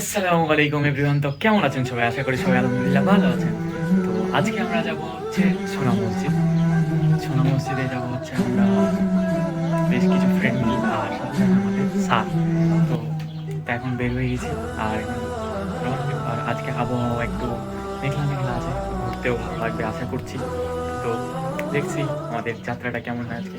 আসসালামু আলাইকুম এভরিওয়ান, তো কেমন আছেন সবাই? আশা করি সবাই আলহামদুলিল্লাহ ভালো আছেন। তো আজকে আমরা যাব হচ্ছে সোনা মসজিদ। সোনা মসজিদে যাব হচ্ছে আমরা বেশ কিছু ফ্রেন্ড মিলে আর আমাদের স্যার। তো এখন বের হয়ে গেছি। আর। আর আজকে আবহাওয়া একটু মেঘলা মেঘলা আছে, ঘুরতেও ভালো লাগবে, আশা করছি। দেখছি আমাদের যাত্রাটা কেমন হয় আজকে।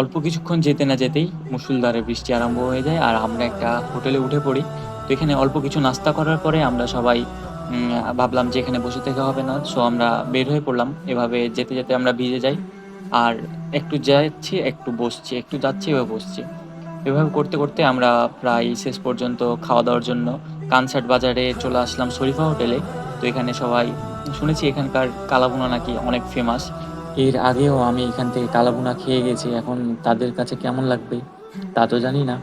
অল্প কিছুক্ষণ যেতে না যেতেই মুসুলধারে বৃষ্টি আরম্ভ হয়ে যায় আর আমরা একটা হোটেলে উঠে পড়ি। তো এখানে অল্প কিছু নাস্তা করার পরে আমরা সবাই ভাবলাম যে এখানে বসে থেকে হবে না। সো আমরা বের হয়ে পড়লাম। এভাবে যেতে যেতে আমরা ভিজে যাই। আর একটু যাচ্ছি, একটু বসছি, একটু যাচ্ছি, এভাবে বসছি। এভাবে করতে করতে আমরা প্রায় শেষ পর্যন্ত খাওয়া দাওয়ার জন্য কানসার্ট বাজারে চলে আসলাম শরীফা হোটেলে। তো এখানে সবাই শুনেছি এখানকার কালাভুনা নাকি অনেক ফেমাস এর আগেও আমি এখান থেকে কালাভুনা খেয়ে গেছি এখন তাদের কাছে কেমন লাগবে তা তো জানি না।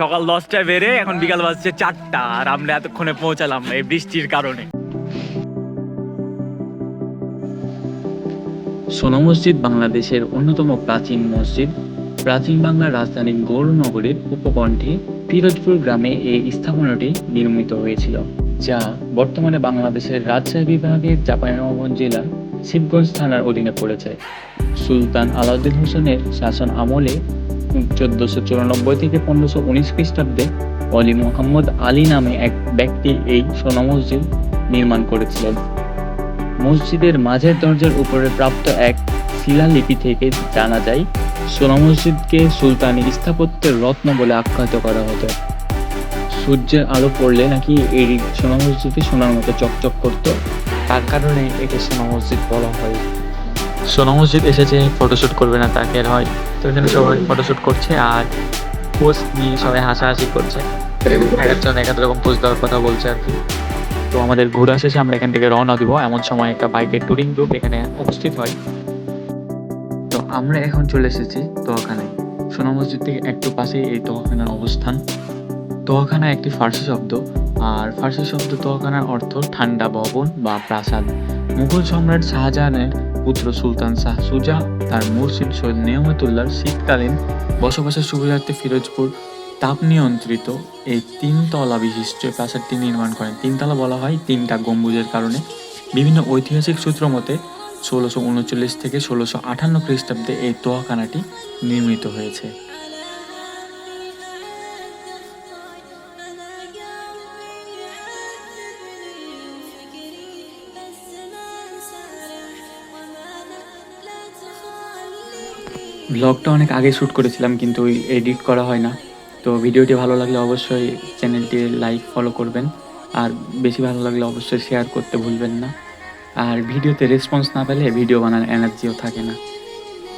সকাল দশটায় বেড়ে এখন বিকাল বাজছে চারটা আর আমরা এতক্ষণে পৌঁছালাম এই বৃষ্টির কারণে। সোনা মসজিদ বাংলাদেশের অন্যতম প্রাচীন মসজিদ। প্রাচীন বাংলার রাজধানী গৌরনগরের উপকণ্ঠে পিরোজপুর গ্রামে এই স্থাপনাটি নির্মিত হয়েছিল, যা বর্তমানে বাংলাদেশের রাজশাহী বিভাগের চাঁপাইনবাবগঞ্জ জেলার শিবগঞ্জ থানার অধীনে পড়েছে। সুলতান আলাউদ্দিন হোসেনের শাসন আমলে চোদ্দশো চুরানব্বই থেকে পনেরোশো উনিশ খ্রিস্টাব্দে অলি মোহাম্মদ আলী নামে এক ব্যক্তি এই সোনা মসজিদ নির্মাণ করেছিলেন। মসজিদের মাঝের দরজার উপরে প্রাপ্ত এক শিলালিপি থেকে জানা যায় সোনা মসজিদকে সুলতানি স্থাপত্যের রত্ন বলে আখ্যায়িত করা হতো। সূর্যের আলো পড়লে নাকি এই সোনা মসজিদে সোনার মতো চকচক করতো। তার কারণে একে সোনা মসজিদ বলা হয়। সোনা মসজিদ এসেছে ফটোশ্যুট করবে না, তাকে হয়। তো এখানে সবাই ফটোশ্যুট করছে আর পোস্ট নিয়ে সবাই হাসাহাসি করছে। এক একজন এক এক রকম পোস্ট দেওয়ার কথা বলছে আর কি। তো আমাদের ঘোরা শেষে আমরা এখান থেকে রওনা দিব। এমন সময় একটা বাইকের টুরিং গ্রুপ এখানে উপস্থিত হয়। আমরা এখন চলে এসেছি তোয়াখানায় সোনা মসজিদ থেকে একটু পাশেই এই তোয়াখানার অবস্থান। তোয়াখানা একটি ফার্সি শব্দ, আর ফার্সি শব্দ তোয়াখানার অর্থ ঠান্ডা ভবন বা প্রাসাদ। মুঘল সম্রাট শাহজাহানের পুত্র সুলতান শাহ সুজা তার মুর্শিদ সৈয়দ নিয়ামতুল্লাহর শীতকালীন বসবাসের সুবিধার্থে ফিরোজপুর তাপ নিয়ন্ত্রিত এই তিনতলা বিশিষ্ট প্রাসাদটি নির্মাণ করেন। তিনতলা বলা হয় তিনটা গম্বুজের কারণে। বিভিন্ন ঐতিহাসিক সূত্র মতে ষোলোশো উনচল্লিশ থেকে ষোলোশো আঠান্ন খ্রিস্টাব্দে এই তোয়াখানাটি নির্মিত হয়েছে। ব্লগটা অনেক আগে শ্যুট করেছিলাম, কিন্তু এডিট করা হয় না। তো ভিডিওটি ভালো লাগলে অবশ্যই চ্যানেলটি লাইক, ফলো করবেন। আর বেশি ভালো লাগলে অবশ্যই শেয়ার করতে ভুলবেন না। আর ভিডিওতে রেসপন্স না পেলে ভিডিও বানার এনার্জিও থাকে না।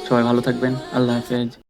সবাই ভালো থাকবেন, আল্লাহ হাফেজ।